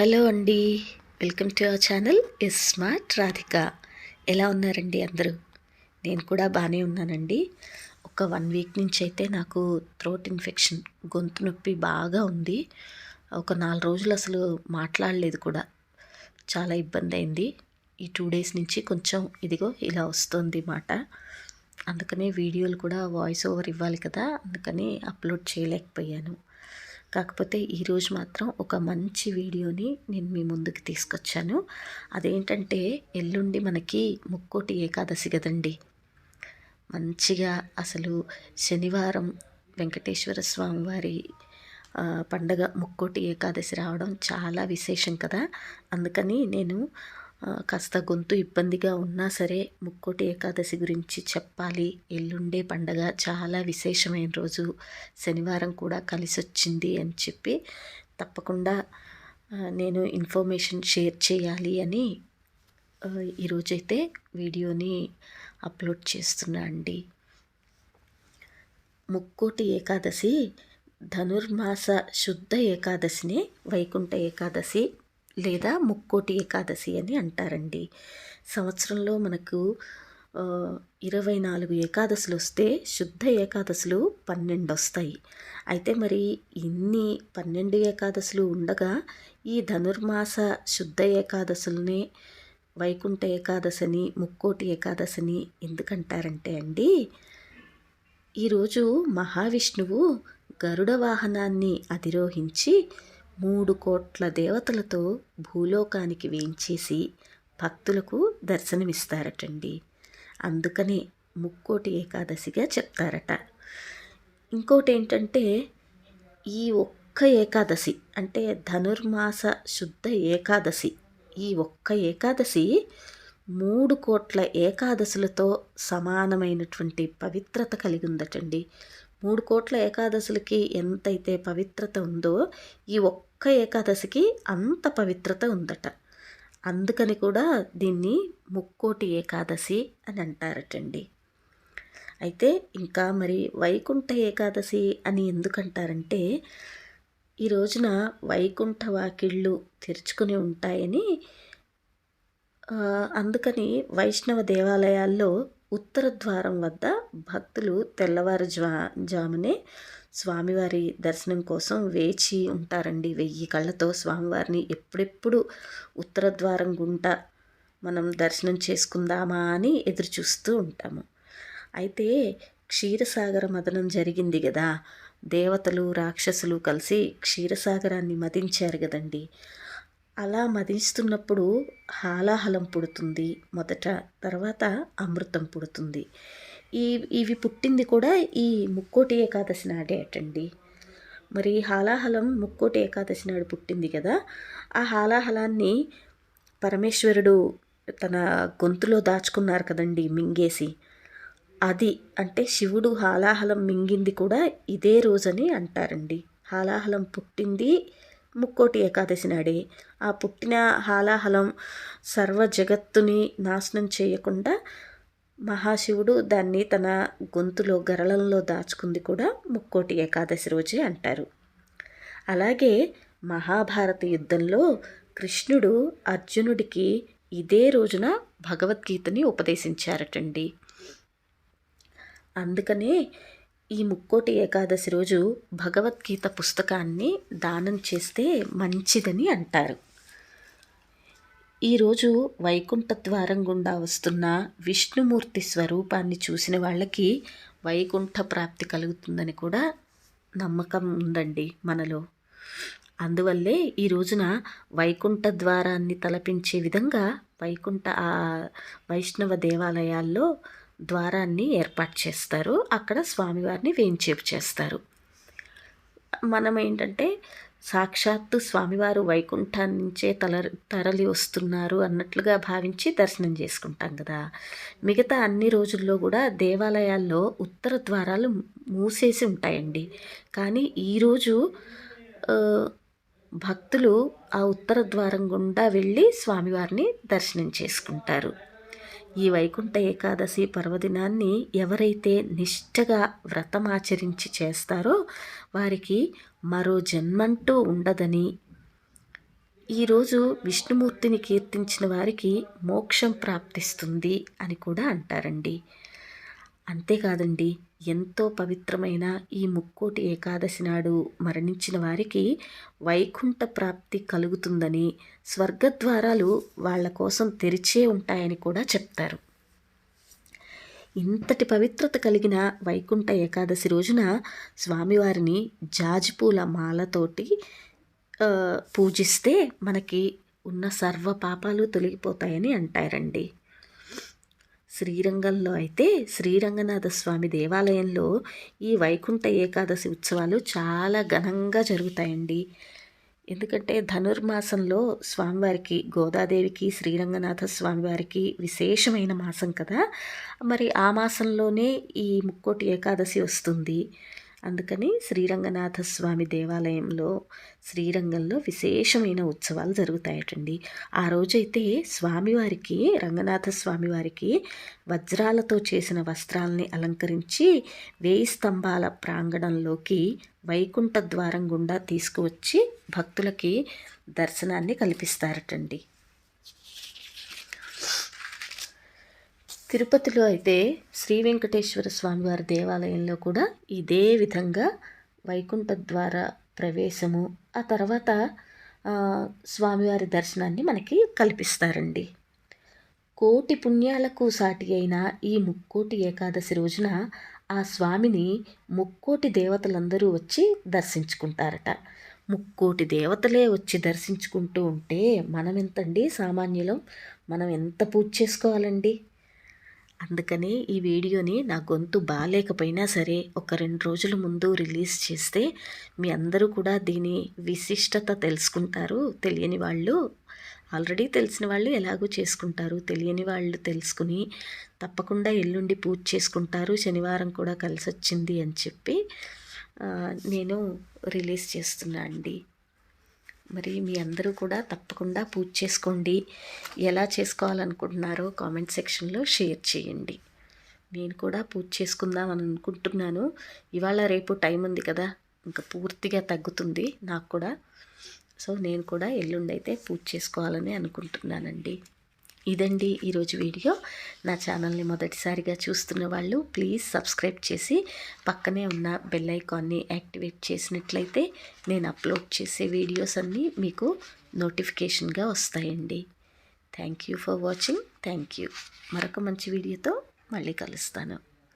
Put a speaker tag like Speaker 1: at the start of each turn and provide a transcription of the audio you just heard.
Speaker 1: Hello అండి. Welcome to our channel is smart Radhika. ఎలా ఉన్నారండి అందరూ? నేను కూడా బాగానే ఉన్నానండి. ఒక వన్ వీక్ నుంచి అయితే నాకు థ్రోట్ ఇన్ఫెక్షన్ గొంతు నొప్పి బాగా ఉంది. ఒక నాలుగు రోజులు అసలు మాట్లాడలేదు కూడా. చాలా ఇబ్బంది అయింది ఈ టూ డేస్ నుంచి కొంచెం ఇదిగో ఇలా వస్తుంది మాట. అందుకనే వీడియోలు కూడా వాయిస్ ఓవర్ ఇవ్వాలి కదా. అందుకని అప్లోడ్ చేయలేకపోయాను. కాకపోతే ఈరోజు మాత్రం ఒక మంచి వీడియోని నేను మీ ముందుకు తీసుకొచ్చాను. అదేంటంటే ఎల్లుండి మనకి ముక్కోటి ఏకాదశి కదండి. మంచిగా అసలు శనివారం వెంకటేశ్వర స్వామి వారి పండగ ముక్కోటి ఏకాదశి రావడం చాలా విశేషం కదా. అందుకని నేను కాస్త గొంతు ఇబ్బందిగా ఉన్నా సరే ముక్కోటి ఏకాదశి గురించి చెప్పాలి. ఎల్లుండే పండగ చాలా విశేషమైన రోజు. శనివారం కూడా కలిసి వచ్చింది అని చెప్పి తప్పకుండా నేను ఇన్ఫర్మేషన్ షేర్ చేయాలి అని ఈరోజైతే వీడియోని అప్లోడ్ చేస్తున్నా అండి. ముక్కోటి ఏకాదశి ధనుర్మాస శుద్ధ ఏకాదశిని వైకుంఠ ఏకాదశి లేదా ముక్కోటి ఏకాదశి అని అంటారండి. సంవత్సరంలో మనకు ఇరవై నాలుగు ఏకాదశులు వస్తే శుద్ధ ఏకాదశులు పన్నెండు వస్తాయి. అయితే మరి ఇన్ని పన్నెండు ఏకాదశులు ఉండగా ఈ ధనుర్మాస శుద్ధ ఏకాదశుల్ని వైకుంఠ ఏకాదశిని ముక్కోటి ఏకాదశిని ఎందుకంటారంటే అండి ఈరోజు మహావిష్ణువు గరుడ వాహనాన్ని అధిరోహించి మూడు కోట్ల దేవతలతో భూలోకానికి వేయించేసి భక్తులకు దర్శనమిస్తారటండి. అందుకని ముక్కోటి ఏకాదశిగా చెప్తారట. ఇంకోటి ఏంటంటే ఈ ఒక్క ఏకాదశి అంటే ధనుర్మాస శుద్ధ ఏకాదశి ఈ ఒక్క ఏకాదశి మూడు కోట్ల ఏకాదశులతో సమానమైనటువంటి పవిత్రత కలిగి ఉందటండి మూడు కోట్ల ఏకాదశులకి ఎంతైతే పవిత్రత ఉందో ఈ ఒక్క ఏకాదశికి అంత పవిత్రత ఉందట. అందుకని కూడా దీన్ని ముక్కోటి ఏకాదశి అని అంటారటండి. అయితే ఇంకా మరి వైకుంఠ ఏకాదశి అని ఎందుకంటారంటే ఈ రోజున వైకుంఠ వాకిళ్ళు తెరుచుకుని ఉంటాయని అందుకని వైష్ణవ దేవాలయాల్లో ఉత్తర ద్వారం వద్ద భక్తులు తెల్లవారు జ్వా జామునే స్వామివారి దర్శనం కోసం వేచి ఉంటారండి. వెయ్యి కళ్ళతో స్వామివారిని ఎప్పుడెప్పుడు ఉత్తర ద్వారం గుంట మనం దర్శనం చేసుకుందామా అని ఎదురు చూస్తూ ఉంటాము. అయితే క్షీరసాగర మదనం జరిగింది కదా దేవతలు రాక్షసులు కలిసి క్షీరసాగరాన్ని మదించారు కదండి అలా మదిస్తున్నప్పుడు హాలాహలం పుడుతుంది. మొదట తర్వాత అమృతం పుడుతుంది. ఈ ఇవి పుట్టింది కూడా ఈ ముక్కోటి ఏకాదశి నాడే అటండి. మరి హాలాహలం ముక్కోటి ఏకాదశి నాడు పుట్టింది కదా ఆ హాలాహలాన్ని పరమేశ్వరుడు తన గొంతులో దాచుకున్నారు కదండి మింగేసి. అది అంటే శివుడు హాలాహలం మింగింది కూడా ఇదే రోజని అంటారండి. హాలాహలం పుట్టింది ముక్కోటి ఏకాదశి నాడే ఆ పుట్టిన హాలాహలం సర్వ జగత్తుని నాశనం చేయకుండా మహాశివుడు దాన్ని తన గొంతులో గరళంలో దాచుకుంది కూడా ముక్కోటి ఏకాదశి రోజే అంటారు. అలాగే మహాభారత యుద్ధంలో కృష్ణుడు అర్జునుడికి ఇదే రోజున భగవద్గీతని ఉపదేశించారటండి. అందుకనే ఈ ముక్కోటి ఏకాదశి రోజు భగవద్గీత పుస్తకాన్ని దానం చేస్తే మంచిదని అంటారు. ఈరోజు వైకుంఠ ద్వారం గుండా వస్తున్న విష్ణుమూర్తి స్వరూపాన్ని చూసిన వాళ్ళకి వైకుంఠ ప్రాప్తి కలుగుతుందని కూడా నమ్మకం ఉందండి మనలో. అందువల్లే ఈ రోజున వైకుంఠ ద్వారాన్ని తలపించే విధంగా వైకుంఠ వైష్ణవ దేవాలయాల్లో ద్వారాన్ని ఏర్పాటు చేస్తారు. అక్కడ స్వామివారిని వేంచేపు చేస్తారు. మనం ఏంటంటే సాక్షాత్తు స్వామివారు వైకుంఠం నుంచే తల తరలి వస్తున్నారు అన్నట్లుగా భావించి దర్శనం చేసుకుంటాం కదా. మిగతా అన్ని రోజుల్లో కూడా దేవాలయాల్లో ఉత్తర ద్వారాలు మూసేసి ఉంటాయండి. కానీ ఈరోజు భక్తులు ఆ ఉత్తర ద్వారం గుండా వెళ్ళి స్వామివారిని దర్శనం చేసుకుంటారు. ఈ వైకుంఠ ఏకాదశి పర్వదినాన్ని ఎవరైతే నిష్టగా వ్రతమాచరించి చేస్తారో వారికి మరో జన్మంటూ ఉండదని. ఈరోజు విష్ణుమూర్తిని కీర్తించిన వారికి మోక్షం ప్రాప్తిస్తుంది అని కూడా అంటారండి. అంతేకాదండి. ఎంతో పవిత్రమైన ఈ ముక్కోటి ఏకాదశి నాడు మరణించిన వారికి వైకుంఠ ప్రాప్తి కలుగుతుందని స్వర్గద్వారాలు వాళ్ళ కోసం తెరిచే ఉంటాయని కూడా చెప్తారు. ఇంతటి పవిత్రత కలిగిన వైకుంఠ ఏకాదశి రోజున స్వామివారిని జాజిపూల మాలతోటి పూజిస్తే మనకి ఉన్న సర్వ పాపాలు తొలగిపోతాయని అంటారండి. శ్రీరంగంలో అయితే శ్రీరంగనాథ స్వామి దేవాలయంలో ఈ వైకుంఠ ఏకాదశి ఉత్సవాలు చాలా ఘనంగా జరుగుతాయండి. ఎందుకంటే ధనుర్మాసంలో స్వామివారికి గోదాదేవికి శ్రీరంగనాథ స్వామివారికి విశేషమైన మాసం కదా. మరి ఆ మాసంలోనే ఈ ముక్కోటి ఏకాదశి వస్తుంది. అందుకని శ్రీరంగనాథ స్వామి దేవాలయంలో శ్రీరంగంలో విశేషమైన ఉత్సవాలు జరుగుతాయటండి. ఆ రోజైతే స్వామివారికి రంగనాథ స్వామివారికి వజ్రాలతో చేసిన వస్త్రాలని అలంకరించి వేయి స్తంభాల ప్రాంగణంలోకి వైకుంఠ ద్వారం గుండా తీసుకువచ్చి భక్తులకి దర్శనాన్ని కల్పిస్తారటండి. తిరుపతిలో అయితే శ్రీ వెంకటేశ్వర స్వామివారి దేవాలయంలో కూడా ఇదే విధంగా వైకుంఠ ద్వార ప్రవేశము ఆ తర్వాత స్వామివారి దర్శనాన్ని మనకి కల్పిస్తారండి. కోటి పుణ్యాలకు సాటి అయిన ఈ ముక్కోటి ఏకాదశి రోజున ఆ స్వామిని ముక్కోటి దేవతలందరూ వచ్చి దర్శించుకుంటారట. ముక్కోటి దేవతలే వచ్చి దర్శించుకుంటూ ఉంటే మనం ఎంతండి సామాన్యులం? మనం ఎంత పూజ చేసుకోవాలండి? అందుకని ఈ వీడియోని నా గొంతు బాగాలేకపోయినా సరే ఒక రెండు రోజుల ముందు రిలీజ్ చేస్తే మీ అందరూ కూడా దీని విశిష్టత తెలుసుకుంటారు. తెలియని వాళ్ళు ఆల్రెడీ తెలిసిన వాళ్ళు ఎలాగో చేసుకుంటారు. తెలియని వాళ్ళు తెలుసుకుని తప్పకుండా ఎల్లుండి పూజ చేసుకుంటారు. శనివారం కూడా కలిసి వచ్చింది అని చెప్పి నేను రిలీజ్ చేస్తున్నా అండి. మరి మీ అందరూ కూడా తప్పకుండా పూజ చేసుకోండి. ఎలా చేసుకోవాలనుకుంటున్నారో కామెంట్ సెక్షన్లో షేర్ చేయండి. నేను కూడా పూజ చేసుకుందాం అని అనుకుంటున్నాను. ఇవాళ రేపు టైం ఉంది కదా ఇంకా పూర్తిగా తగ్గుతుంది నాకు కూడా. సో నేను కూడా ఎల్లుండి అయితే పూజ చేసుకోవాలని అనుకుంటున్నానండి. ఇదండి ఈరోజు వీడియో. నా ఛానల్ని మొదటిసారిగా చూస్తున్న వాళ్ళు ప్లీజ్ సబ్స్క్రైబ్ చేసి పక్కనే ఉన్న బెల్ ఐకాన్ని యాక్టివేట్ చేసినట్లయితే నేను అప్లోడ్ చేసే వీడియోస్ అన్నీ మీకు నోటిఫికేషన్గా వస్తాయండి. Thank you for watching. Thank you. మరొక మంచి వీడియోతో మళ్ళీ కలుస్తాను.